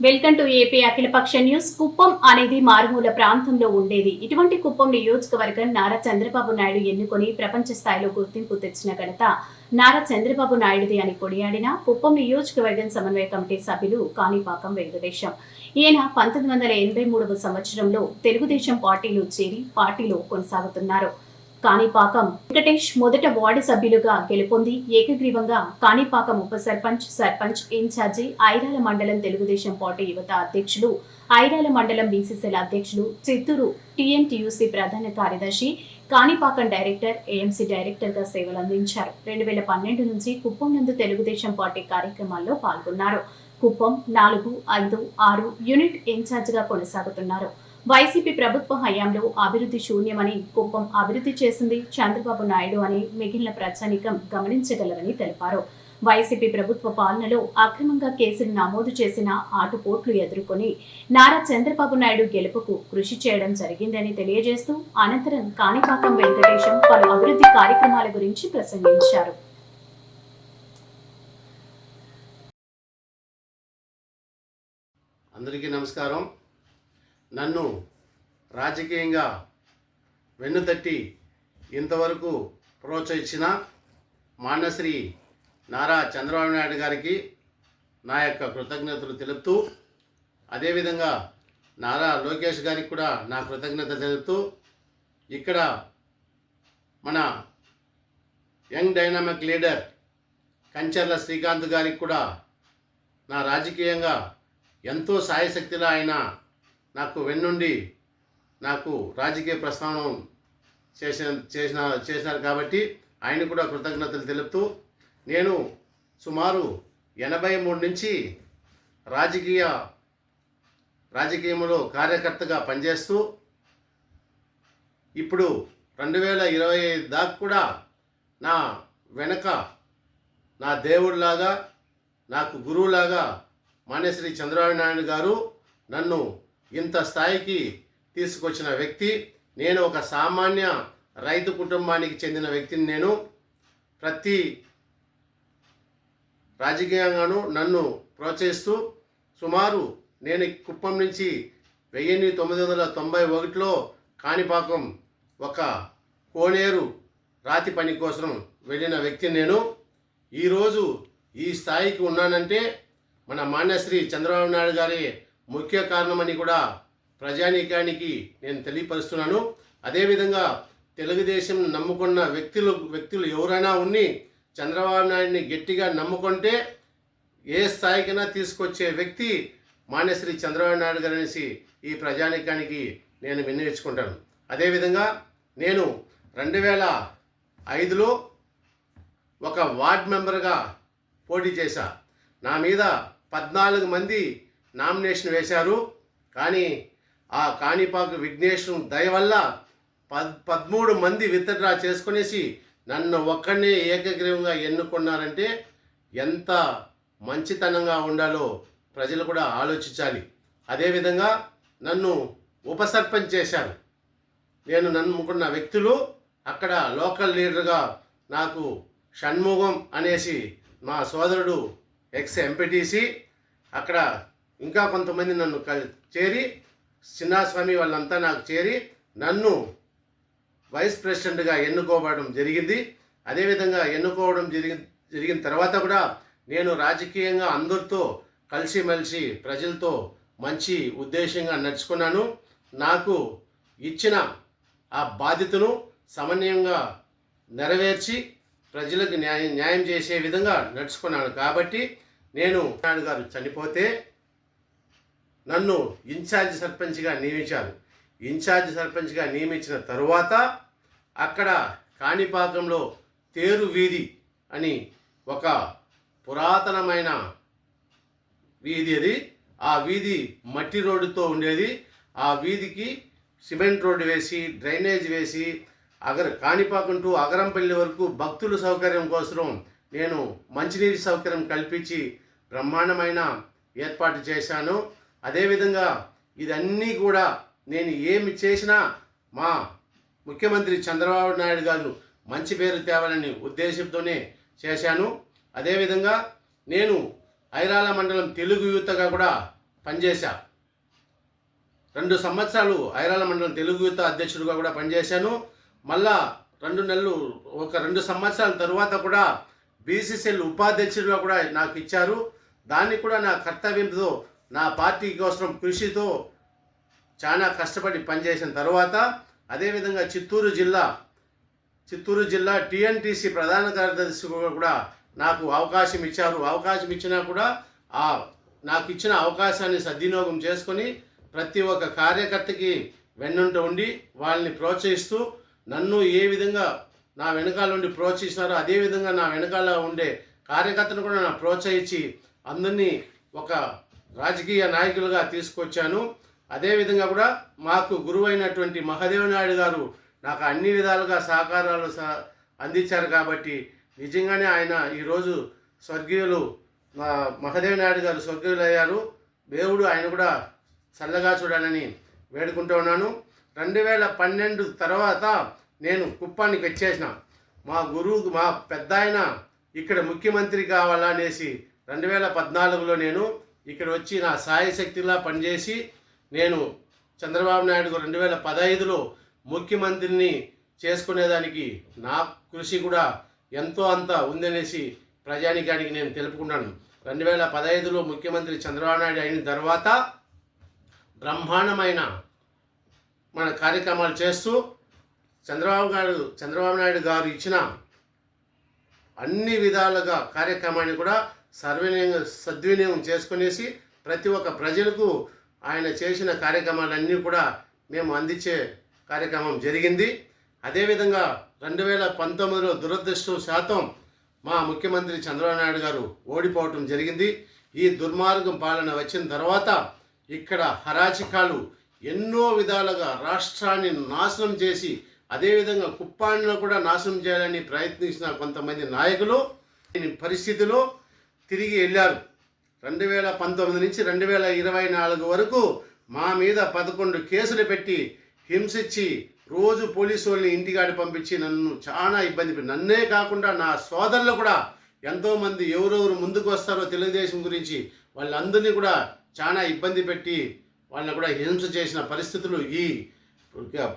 Welcome to AP Akhilapaksha news. Kuppam అనేది మారుమూల ప్రాంతంలో ఉండేది. ఇటువంటి కుప్పం నియోజకవర్గం నారా చంద్రబాబు నాయుడు ఎన్నుకొని ప్రపంచ స్థాయిలో గుర్తింపు తెచ్చిన ఘనత నారా చంద్రబాబు నాయుడుది అని కొనియాడిన కుప్పం నియోజకవర్గం సమన్వయ కమిటీ సభ్యులు కాణిపాకం వెంకటేశం. ఈయన పంతొమ్మిది వందల ఎనభై మూడవ సంవత్సరంలో తెలుగుదేశం పార్టీలో చేరి పార్టీలో కొనసాగుతున్నారు. కాణిపాకం. వెంకటేష్ మొదట వార్డు సభ్యులుగా గెలుపొంది ఏకగ్రీవంగా కాణిపాకం ఉప సర్పంచ్ సర్పంచ్ ఇన్ఛార్జి ఐరాల మండలం తెలుగుదేశం పార్టీ యువత అధ్యక్షులు ఐరాల మండలం బీసీసీల అధ్యక్షులు చిత్తూరు టీఎన్టీయూసీ ప్రధాన కార్యదర్శి కాణిపాకం డైరెక్టర్ ఏఎంసీ డైరెక్టర్గా సేవలు అందించారు రెండు వేల పన్నెండు నుంచి కుప్పం నందు తెలుగుదేశం పార్టీ కార్యక్రమాల్లో పాల్గొన్నారు. కుప్పం నాలుగు ఐదు ఆరు యూనిట్ ఇన్ఛార్జిగా కొనసాగుతున్నారు. వైసీపీ ప్రభుత్వ హయాంలో అభివృద్ధి శూన్యమని కుప్పం అభివృద్ధి చేసింది చంద్రబాబు నాయుడు అని మిగిలిన ప్రజానికం గమనించగలరని తెలిపారు. వైసీపీ ప్రభుత్వ పాలనలో అక్రమంగా కేసులు నమోదు చేసిన ఆటుపోట్లు ఎదుర్కొని నారా చంద్రబాబు నాయుడు గెలుపుకు కృషి చేయడం జరిగిందని తెలియజేస్తూ అనంతరం కాణిపాకం వెంకటేశం పలు అభివృద్ధి కార్యక్రమాల గురించి ప్రసంగించారు. అందరికీ నమస్కారం. నన్ను రాజకీయంగా వెన్నుతట్టి ఇంతవరకు ప్రోత్సహించిన మాన్యశ్రీ నారా చంద్రబాబు నాయుడు గారికి నా యొక్క కృతజ్ఞతలు తెలుపుతూ అదేవిధంగా నారా లోకేష్ గారికి కూడా నా కృతజ్ఞత తెలుపుతూ ఇక్కడ మన young dynamic leader Kancharla Srikanth గారికి కూడా నా రాజకీయంగా ఎంతో సాయశక్తిలో ఆయన నాకు వెన్నుండి నాకు రాజకీయ ప్రస్థానం చేసిన చేసిన చేసినారు కాబట్టి ఆయన కూడా కృతజ్ఞతలు తెలుపుతూ నేను సుమారు ఎనభై మూడు నుంచి రాజకీయ రాజకీయంలో కార్యకర్తగా పనిచేస్తూ ఇప్పుడు రెండు వేల ఇరవై ఐదు దాకా కూడా నా వెనక నా దేవుడిలాగా నాకు గురువులాగా మానేశ్వరి చంద్రబాబు నాయుడు గారు నన్ను ఇంత స్థాయికి తీసుకొచ్చిన వ్యక్తి నేను ఒక సామాన్య రైతు కుటుంబానికి చెందిన వ్యక్తిని నేను ప్రతి రాజకీయంగాను నన్ను ప్రోత్సహిస్తూ సుమారు నేను కుప్పం నుంచి వెయ్యి తొమ్మిది వందల తొంభై ఒకటిలో కాణిపాకం ఒక కోనేరు రాతి పని కోసం వెళ్ళిన వ్యక్తిని నేను. ఈరోజు ఈ స్థాయికి ఉన్నానంటే మన మాన్యశ్రీ చంద్రబాబు నాయుడు గారి ముఖ్య కారణమని కూడా ప్రజానీకానికి నేను తెలియపరుస్తున్నాను. అదేవిధంగా తెలుగుదేశం నమ్ముకున్న వ్యక్తులు వ్యక్తులు ఎవరైనా ఉన్ని చంద్రబాబు నాయుడిని గట్టిగా నమ్ముకుంటే ఏ స్థాయికైనా తీసుకొచ్చే వ్యక్తి మాన్యశ్రీ చంద్రబాబు నాయుడు గారు అనేసి ఈ ప్రజానీకానికి నేను వినియోగించుకుంటాను అదేవిధంగా నేను రెండు వేల ఐదులో ఒక వార్డ్ మెంబర్గా పోటీ చేశా. నా మీద పద్నాలుగు మంది నామినేషన్ వేశారు. కానీ ఆ కాణిపాకు విఘ్నేశ్వరం దయ వల్ల పద్ పదమూడు మంది విత్డ్రా చేసుకునేసి నన్ను ఒక్కడినే ఏకగ్రీవంగా ఎన్నుకున్నారంటే ఎంత మంచితనంగా ఉండాలో ప్రజలు కూడా ఆలోచించాలి. అదేవిధంగా నన్ను ఉపసర్పంచ్ చేశారు. నేను నమ్ముకున్న వ్యక్తులు అక్కడ లోకల్ లీడర్గా నాకు షణ్ముఖం అనేసి మా సోదరుడు ఎక్స్ ఎంపీటీసీ అక్కడ ఇంకా కొంతమంది నన్ను చేరి చిన్నాస్వామి వాళ్ళంతా నాకు చేరి నన్ను వైస్ ప్రెసిడెంట్గా ఎన్నుకోవడం జరిగింది. అదేవిధంగా ఎన్నుకోవడం జరిగి జరిగిన తర్వాత కూడా నేను రాజకీయంగా అందరితో కలిసిమెలిసి ప్రజలతో మంచి ఉద్దేశంగా నడుచుకున్నాను. నాకు ఇచ్చిన ఆ బాధ్యతను సమన్వయంగా నెరవేర్చి ప్రజలకు న్యాయం న్యాయం చేసే విధంగా నడుచుకున్నాను. కాబట్టి నేను నాయుడు గారు చనిపోతే నన్ను ఇన్ఛార్జ్ సర్పంచ్గా నియమించారు. ఇన్ఛార్జ్ సర్పంచ్గా నియమించిన తరువాత అక్కడ కాణిపాకంలో తేరు వీధి అని ఒక పురాతనమైన వీధి అది. ఆ వీధి మట్టి రోడ్డుతో ఉండేది. ఆ వీధికి సిమెంట్ రోడ్డు వేసి డ్రైనేజ్ వేసి అగర కాణిపాకం టు అగరంపల్లి వరకు భక్తుల సౌకర్యం కోసం నేను మంచినీటి సౌకర్యం కల్పించి బ్రహ్మాండమైన ఏర్పాటు చేశాను. అదేవిధంగా ఇదన్నీ కూడా నేను ఏమి చేసినా మా ముఖ్యమంత్రి చంద్రబాబు నాయుడు గారు మంచి పేరు తేవాలని ఉద్దేశంతోనే చేశాను. అదేవిధంగా నేను ఐరాల మండలం తెలుగు యువతగా కూడా పనిచేశా. రెండు సంవత్సరాలు ఐరాల మండలం తెలుగు యువత అధ్యక్షుడిగా కూడా పనిచేశాను. మళ్ళా రెండు నెలలు ఒక రెండు సంవత్సరాల తరువాత కూడా బీసీసీఎల్ ఉపాధ్యక్షుడిగా కూడా నాకు ఇచ్చారు. దాన్ని కూడా నా కర్తవ్యంతో నా పార్టీ కోసం కృషితో చాలా కష్టపడి పనిచేసిన తర్వాత అదేవిధంగా చిత్తూరు జిల్లా చిత్తూరు జిల్లా టీఎన్టీసీ ప్రధాన కార్యదర్శి కూడా నాకు అవకాశం ఇచ్చారు. అవకాశం ఇచ్చినా కూడా ఆ నాకు ఇచ్చిన అవకాశాన్ని సద్వినియోగం చేసుకొని ప్రతి ఒక్క కార్యకర్తకి వెన్నుంట ఉండి వాళ్ళని ప్రోత్సహిస్తూ నన్ను ఏ విధంగా నా వెనకాల ఉండి ప్రోత్సహిస్తున్నారో అదే విధంగా నా వెనకాల ఉండే కార్యకర్తను కూడా నా ప్రోత్సహించి అందరినీ ఒక రాజకీయ నాయకులుగా తీసుకొచ్చాను. అదేవిధంగా కూడా మాకు గురువైనటువంటి మహదేవ నాయుడు గారు నాకు అన్ని విధాలుగా సహకారాలు సహ అందించారు కాబట్టి నిజంగానే ఆయన ఈరోజు స్వర్గీయులు మా మహదేవ నాయుడు గారు స్వర్గీయులు అయ్యారు దేవుడు ఆయన కూడా చల్లగా చూడాలని వేడుకుంటూ ఉన్నాను. రెండు వేల పన్నెండు తర్వాత నేను కుప్పానికి వచ్చేసిన. మా గురువు మా పెద్ద ఆయన ఇక్కడ ముఖ్యమంత్రి కావాలనేసి రెండు వేల పద్నాలుగులో నేను ఇక్కడ వచ్చి నా సాయశక్తిలా పనిచేసి నేను చంద్రబాబు నాయుడు రెండు వేల పదహైదులో ముఖ్యమంత్రిని చేసుకునేదానికి నా కృషి కూడా ఎంతో అంత ఉందనేసి ప్రజానికానికి నేను తెలుపుకున్నాను రెండు వేల పదహైదులో ముఖ్యమంత్రి చంద్రబాబు నాయుడు అయిన తర్వాత బ్రహ్మాండమైన మన కార్యక్రమాలు చేస్తూ చంద్రబాబు గారు చంద్రబాబు నాయుడు గారు ఇచ్చిన అన్ని విధాలుగా కార్యక్రమాన్ని కూడా సర్వినియోగం సద్వినియోగం చేసుకునేసి ప్రతి ఒక్క ప్రజలకు ఆయన చేసిన కార్యక్రమాలన్నీ కూడా మేము అందించే కార్యక్రమం జరిగింది. అదేవిధంగా రెండు వేల పంతొమ్మిదిలో దురదృష్టం శాతం మా ముఖ్యమంత్రి చంద్రబాబు నాయుడు గారు ఓడిపోవటం జరిగింది. ఈ దుర్మార్గం పాలన వచ్చిన తర్వాత ఇక్కడ హరాచికాలు ఎన్నో విధాలుగా రాష్ట్రాన్ని నాశనం చేసి అదేవిధంగా కుప్పానిలో కూడా నాశనం చేయాలని ప్రయత్నించిన కొంతమంది నాయకులు ఈ పరిస్థితిలో తిరిగి వెళ్ళారు. రెండు వేల పంతొమ్మిది నుంచి రెండు వేల ఇరవై నాలుగు వరకు మా మీద పదకొండు కేసులు పెట్టి హింసించి రోజు పోలీసు వాళ్ళని ఇంటికాడి పంపించి నన్ను చాలా ఇబ్బంది పెట్టి నన్నే కాకుండా నా సోదరులు కూడా ఎంతోమంది ఎవరెవరు ముందుకు వస్తారో తెలుగుదేశం గురించి వాళ్ళందరినీ కూడా చాలా ఇబ్బంది పెట్టి వాళ్ళని కూడా హింస చేసిన పరిస్థితులు ఈ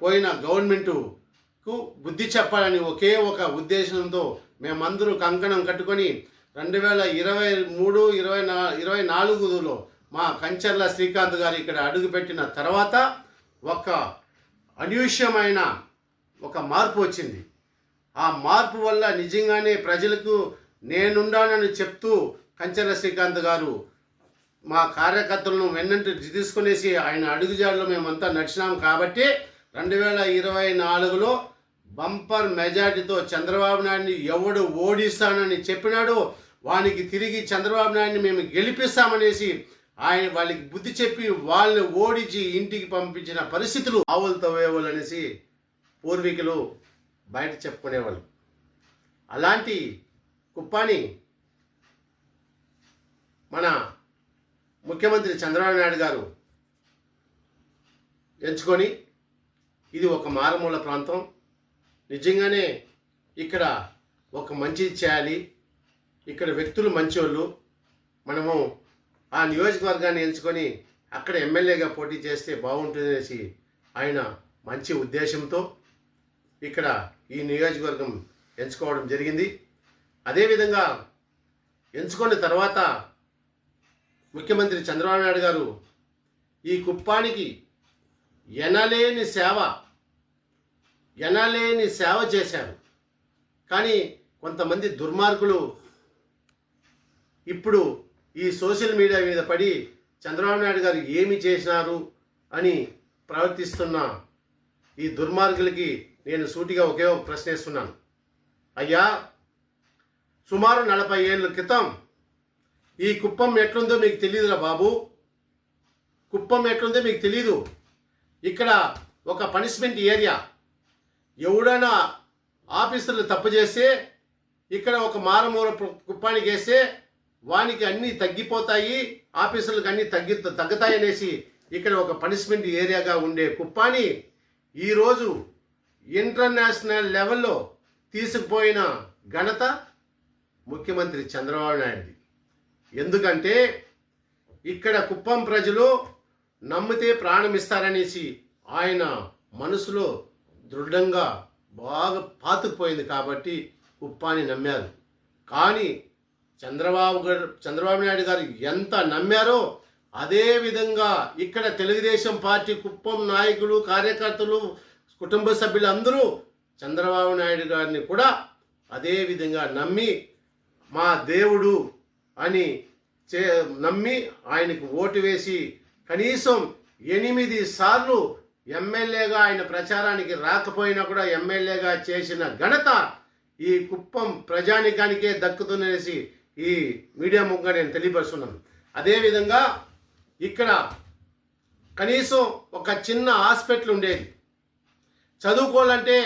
పోయిన గవర్నమెంటుకు బుద్ధి చెప్పాలని ఒకే ఒక ఉద్దేశంతో మేమందరూ కంకణం కట్టుకొని రెండు వేల ఇరవై మూడు ఇరవై నా ఇరవై నాలుగులో మా కంచర్ల శ్రీకాంత్ గారు ఇక్కడ అడుగుపెట్టిన తర్వాత ఒక అనూష్యమైన ఒక మార్పు వచ్చింది. ఆ మార్పు వల్ల నిజంగానే ప్రజలకు నేనుండానని చెప్తూ కంచర్ల శ్రీకాంత్ గారు మా కార్యకర్తలను వెన్నంటి తీసుకునేసి ఆయన అడుగుజాడలో మేమంతా నడిచినాం కాబట్టి రెండు వేల ఇరవై నాలుగులో బంపర్ మెజార్టీతో చంద్రబాబు నాయుడిని ఎవడు ఓడిస్తానని చెప్పినాడో వానికి తిరిగి చంద్రబాబు నాయుడిని మేము గెలిపిస్తామనేసి ఆయన వాళ్ళకి బుద్ధి చెప్పి వాళ్ళని ఓడించి ఇంటికి పంపించిన పరిస్థితులు ఆవులు తవ్వేవాళ్ళు అనేసి పూర్వీకులు బయట చెప్పుకునేవాళ్ళు. అలాంటి కుప్పాని మన ముఖ్యమంత్రి చంద్రబాబు నాయుడు గారు ఎంచుకొని ఇది ఒక మారుమూల ప్రాంతం. నిజంగానే ఇక్కడ ఒక మంచిది చేయాలి. ఇక్కడ వ్యక్తులు మంచివాళ్ళు మనము ఆ నియోజకవర్గాన్ని ఎంచుకొని అక్కడ ఎమ్మెల్యేగా పోటీ చేస్తే బాగుంటుందనేసి ఆయన మంచి ఉద్దేశంతో ఇక్కడ ఈ నియోజకవర్గం ఎంచుకోవడం జరిగింది. అదేవిధంగా ఎంచుకున్న తర్వాత ముఖ్యమంత్రి చంద్రబాబు నాయుడు గారు ఈ కుప్పానికి ఎనలేని సేవ ఎనలేని సేవ చేశారు. కానీ కొంతమంది దుర్మార్గులు ఇప్పుడు ఈ సోషల్ మీడియా మీద పడి చంద్రబాబు నాయుడు గారు ఏమి చేసినారు అని ప్రవర్తిస్తున్న ఈ దుర్మార్గులకి నేను సూటిగా ఒకే ఒక ప్రశ్న అయ్యా సుమారు నలభై ఏళ్ళ క్రితం ఈ కుప్పం ఎట్లుందో మీకు తెలియదురా బాబు. కుప్పం ఎట్లుందో మీకు తెలీదు. ఇక్కడ ఒక పనిష్మెంట్ ఏరియా. ఎవడైనా ఆఫీసర్లు తప్పు చేస్తే ఇక్కడ ఒక మారుమూల కుప్పానికి వేస్తే వానికి అన్నీ తగ్గిపోతాయి ఆఫీసులకు అన్నీ తగ్గి తగ్గుతాయనేసి ఇక్కడ ఒక పనిష్మెంట్ ఏరియాగా ఉండే కుప్పాని ఈరోజు ఇంటర్నేషనల్ లెవెల్లో తీసుకుపోయిన ఘనత ముఖ్యమంత్రి చంద్రబాబు నాయుడుది. ఎందుకంటే ఇక్కడ కుప్పం ప్రజలు నమ్మితే ప్రాణం ఇస్తారనేసి ఆయన మనసులో దృఢంగా బాగా పాతుకుపోయింది కాబట్టి కుప్పాని నమ్మారు. కానీ చంద్రబాబు గారు చంద్రబాబు నాయుడు గారు ఎంత నమ్మారో అదే విధంగా ఇక్కడ తెలుగుదేశం పార్టీ కుప్పం నాయకులు కార్యకర్తలు కుటుంబ సభ్యులందరూ చంద్రబాబు నాయుడు గారిని కూడా అదే విధంగా నమ్మి మా దేవుడు అని చే నమ్మి ఆయనకు ఓటు వేసి కనీసం ఎనిమిది సార్లు ఎమ్మెల్యేగా ఆయన ప్రచారానికి రాకపోయినా కూడా ఎమ్మెల్యేగా చేసిన ఘనత ఈ కుప్పం ప్రజానికానికే దక్కుతుందనేసి ఈ మీడియా ముగ్గా నేను తెలియపరుస్తున్నాను. అదేవిధంగా ఇక్కడ కనీసం ఒక చిన్న హాస్పిటల్ ఉండేది. చదువుకోవాలంటే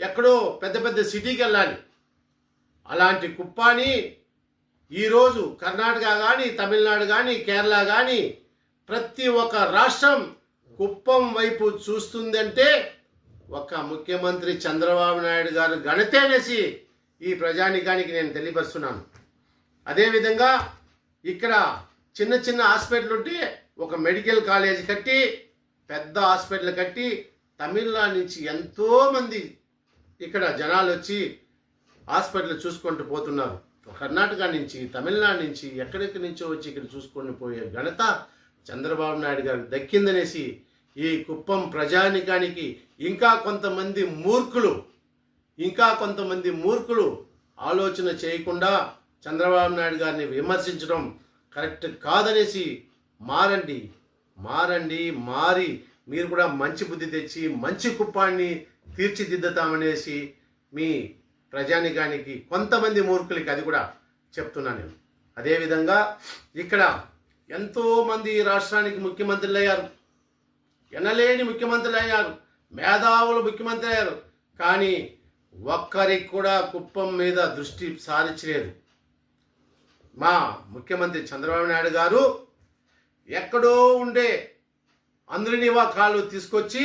ఎక్కడో పెద్ద పెద్ద సిటీకి వెళ్ళాలి. అలాంటి కుప్పాని ఈరోజు కర్ణాటక కానీ తమిళనాడు కానీ కేరళ కానీ ప్రతి ఒక్క రాష్ట్రం కుప్పం వైపు చూస్తుందంటే ఒక ముఖ్యమంత్రి చంద్రబాబు నాయుడు గారు ఘనతేనేసి ఈ ప్రజానికానికి నేను తెలియపరుస్తున్నాను. అదేవిధంగా ఇక్కడ చిన్న చిన్న హాస్పిటల్ ఉంటే ఒక మెడికల్ కాలేజ్ కట్టి పెద్ద హాస్పిటల్ కట్టి తమిళనాడు నుంచి ఎంతోమంది ఇక్కడ జనాలు వచ్చి హాస్పిటల్ చూసుకుంటూ పోతున్నారు. కర్ణాటక నుంచి తమిళనాడు నుంచి ఎక్కడెక్కడి నుంచో వచ్చి ఇక్కడ చూసుకొని పోయే ఘనత చంద్రబాబు నాయుడు గారు దక్కిందనేసి ఈ కుప్పం ప్రజానికానికి ఇంకా కొంతమంది మూర్ఖులు ఇంకా కొంతమంది మూర్ఖులు ఆలోచన చేయకుండా చంద్రబాబు నాయుడు గారిని విమర్శించడం కరెక్ట్ కాదనేసి మారండి మారండి మారి మీరు కూడా మంచి బుద్ధి తెచ్చి మంచి కుప్పాన్ని తీర్చిదిద్దుతామనేసి మీ ప్రజానికానికి కొంతమంది మూర్ఖులకి అది కూడా చెప్తున్నాను నేను. అదేవిధంగా ఇక్కడ ఎంతోమంది రాష్ట్రానికి ముఖ్యమంత్రులు అయ్యారు ఎనలేని ముఖ్యమంత్రులు అయ్యారు మేధావులు ముఖ్యమంత్రి అయ్యారు కానీ ఒక్కరికి కూడా కుప్పం మీద దృష్టి సారించలేదు. మా ముఖ్యమంత్రి చంద్రబాబు నాయుడు గారు ఎక్కడో ఉండే అందరినివా కాళ్ళు తీసుకొచ్చి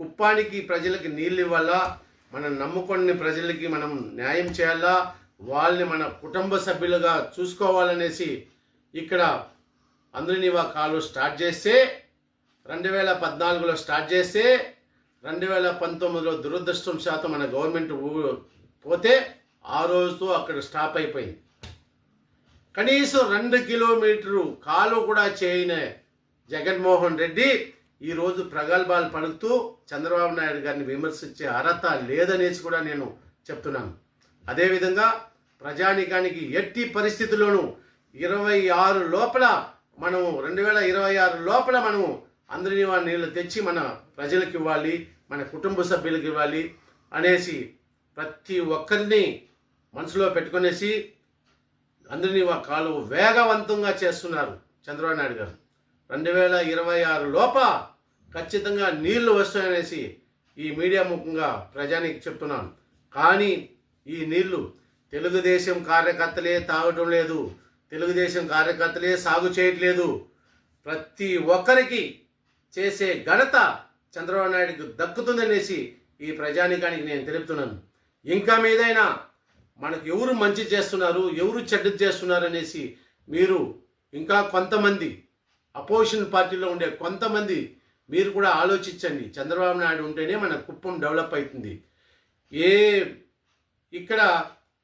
కుప్పానికి ప్రజలకి నీళ్ళు ఇవ్వాలా? మనం నమ్ముకొని ప్రజలకి మనం న్యాయం చేయాలా? వాళ్ళని మన కుటుంబ సభ్యులుగా చూసుకోవాలనేసి ఇక్కడ అందరినివా కాలు స్టార్ట్ చేస్తే రెండు వేల పద్నాలుగులో స్టార్ట్ చేస్తే రెండు వేల పంతొమ్మిదిలో దురదృష్టం శాతం మన గవర్నమెంట్ పోతే ఆ రోజుతో అక్కడ స్టాప్ అయిపోయింది. కనీసం రెండు కిలోమీటరు కాలు కూడా చేయని జగన్మోహన్ రెడ్డి ఈరోజు ప్రగల్భాలు పలుకుతూ చంద్రబాబు నాయుడు గారిని విమర్శించే అర్హత లేదనేసి కూడా నేను చెప్తున్నాను. అదేవిధంగా ప్రజానికానికి ఎట్టి పరిస్థితుల్లోనూ ఇరవై ఆరు లోపల మనము రెండు వేల ఇరవై ఆరు లోపల మనము అందరినీ వాళ్ళ నీళ్ళు తెచ్చి మన ప్రజలకు ఇవ్వాలి మన కుటుంబ సభ్యులకు ఇవ్వాలి అనేసి ప్రతి ఒక్కరిని మనసులో పెట్టుకునేసి అందరినీ కాలు వేగవంతంగా చేస్తున్నారు చంద్రబాబు నాయుడు గారు. రెండు వేల ఇరవై ఆరు లోప ఖచ్చితంగా నీళ్ళు వస్తాయనేసి ఈ మీడియా ముఖంగా ప్రజానికి చెప్తున్నాను. కానీ ఈ నీళ్ళు తెలుగుదేశం కార్యకర్తలే తాగటం లేదు తెలుగుదేశం కార్యకర్తలే సాగు చేయట్లేదు. ప్రతి ఒక్కరికి చేసే ఘనత చంద్రబాబు నాయుడుకి దక్కుతుందనేసి ఈ ప్రజానికానికి నేను తెలుపుతున్నాను. ఇంకా మీదైనా మనకు ఎవరు మంచి చేస్తున్నారు ఎవరు చెడ్డ చేస్తున్నారు అనేసి మీరు ఇంకా కొంతమంది అపోజిషన్ పార్టీలో ఉండే కొంతమంది మీరు కూడా ఆలోచించండి. చంద్రబాబు నాయుడు ఉంటేనే మన కుప్పం డెవలప్ అవుతుంది. ఏ ఇక్కడ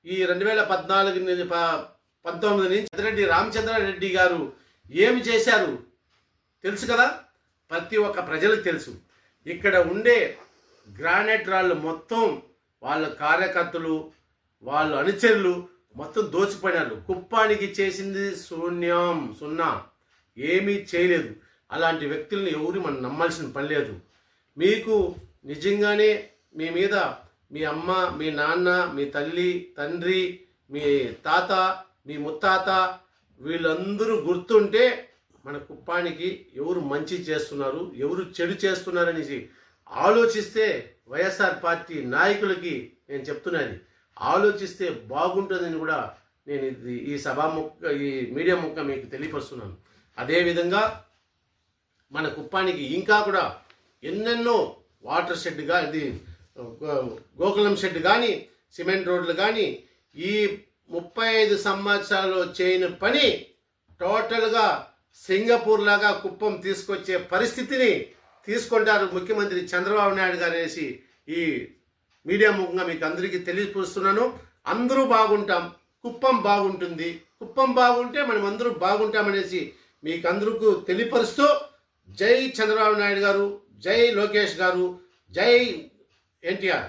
ఈ రెండు వేల పద్నాలుగు పంతొమ్మిది నుంచి చంద్రరెడ్డి రామచంద్రారెడ్డి గారు ఏమి చేశారు తెలుసు కదా? ప్రతి ఒక్క ప్రజలకు తెలుసు. ఇక్కడ ఉండే గ్రానైట్ రాళ్ళు మొత్తం వాళ్ళ కార్యకర్తలు వాళ్ళ అనుచరులు మొత్తం దోచిపోయినారు. కుప్పానికి చేసింది శూన్యం సున్నా. ఏమీ చేయలేదు. అలాంటి వ్యక్తుల్ని ఎవరు మనం నమ్మాల్సిన పని లేదు. మీకు నిజంగానే మీ మీద మీ అమ్మ మీ నాన్న మీ తల్లి తండ్రి మీ తాత మీ ముత్తాత వీళ్ళందరూ గుర్తుంటే మన కుప్పానికి ఎవరు మంచి చేస్తున్నారు ఎవరు చెడు చేస్తున్నారనేసి ఆలోచిస్తే వైఎస్ఆర్ పార్టీ నాయకులకి నేను చెప్తున్నాను ఆలోచిస్తే బాగుంటుందని కూడా నేను ఇది ఈ సభా ముక్క ఈ మీడియా ముక్క మీకు తెలియపరుస్తున్నాను. అదేవిధంగా మన కుప్పానికి ఇంకా కూడా ఎన్నెన్నో వాటర్ షెడ్ కానీ ఇది గోకులం షెడ్ కానీ సిమెంట్ రోడ్లు కానీ ఈ ముప్పై ఐదు సంవత్సరాలు చేయని పని టోటల్గా సింగపూర్ లాగా కుప్పం తీసుకొచ్చే పరిస్థితిని తీసుకుంటారు ముఖ్యమంత్రి చంద్రబాబు నాయుడు గారు అనేసి ఈ మీడియా ముఖంగా మీకు అందరికీ తెలియపరుస్తున్నాను. అందరూ బాగుంటాం. కుప్పం బాగుంటుంది. కుప్పం బాగుంటే మనం అందరూ బాగుంటామనేసి మీకు అందరికీ తెలియపరుస్తూ జై చంద్రబాబు నాయుడు గారు జై లోకేష్ గారు జై ఎన్టీఆర్.